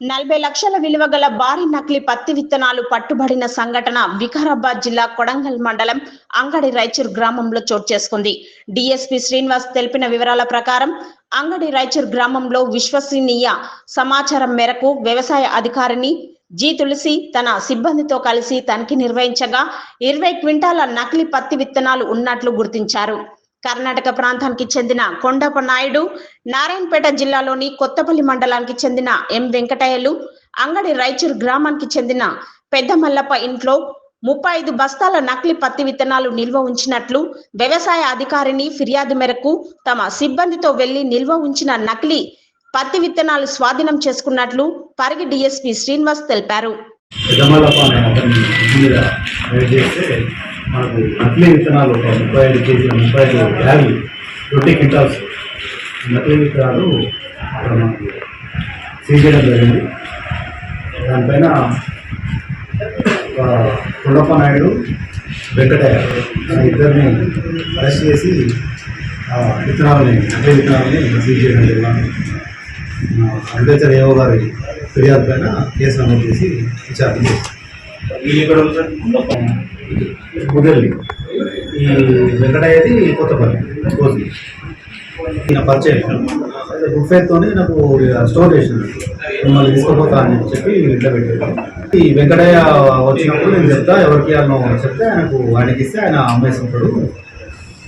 నలభై లక్షల విలువ గల భారీ నకిలీ పత్తి విత్తనాలు పట్టుబడిన సంఘటన వికారాబాద్ జిల్లా కొడంగల్ మండలం అంగడి రైచూర్ గ్రామంలో చోటు చేసుకుంది. డిఎస్పి శ్రీనివాస్ తెలిపిన వివరాల ప్రకారం అంగడి రైచూర్ గ్రామంలో విశ్వసనీయ సమాచారం మేరకు వ్యవసాయ అధికారిని జి తులసి తన సిబ్బందితో కలిసి తనిఖీ నిర్వహించగా ఇరవై క్వింటాల నకిలీ పత్తి విత్తనాలు ఉన్నట్లు గుర్తించారు. కర్ణాటక ప్రాంతానికి చెందిన కొండప నాయుడు నారాయణపేట జిల్లాలోని కొత్తపల్లి మండలానికి చెందిన ఎం వెంకటయ్యలు అంగడి రైచూర్ గ్రామానికి చెందిన పెద్దమల్లప్ప ఇంట్లో ముప్పై ఐదు బస్తాల నకిలీ పత్తి విత్తనాలు నిల్వ ఉంచినట్లు వ్యవసాయ అధికారిని ఫిర్యాదు మేరకు తమ సిబ్బందితో వెళ్ళి నిల్వ ఉంచిన నకిలీ పత్తి విత్తనాలు స్వాధీనం చేసుకున్నట్లు పరిగి డిఎస్పి శ్రీనివాస్ తెలిపారు. పెద్దమల్లప్ప అనే అతన్ని మీద చేస్తే మనకు నకిలీ విత్తనాలు ఒక ముప్పై ఐదు కేజీల ముప్పై ఐదు బ్యాగులు ట్వంటీ క్వింటాల్స్. నకిలీ విత్తనాలు అక్కడ మనకు సీజ్ చేయడం జరిగింది దానిపైన ఒక కొండప్ప నాయుడు వెంకటయ్య అనే ఇద్దరిని అరెస్ట్ చేసి ఆ విత్తనాలని నకిలీ విత్తనాలని సీజ్ చేయడం జరిగింది. అగ్రికల్చర్ ఏఓ గారి ఫిర్యాదు పైన కేసు నమోదు చేసి విచారణ కుదర్లి ఈ వెంకటయ్యది కొత్తపల్లి రోజు ఈయన పరిచయం. అయితే బుక్ ఫేర్తోనే నాకు స్టోర్ చేసినాడు మిమ్మల్ని తీసుకుపోతా అని చెప్పి ఇంట్లో పెట్టాడు ఈ వెంకటయ్య వచ్చినప్పుడు నేను చెప్తా ఎవరికి ఇవ్వాలనో చెప్తే ఆయనకు ఆయనకి ఇస్తే ఆయన అమ్మేసుకుంటాడు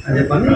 అని చెప్పని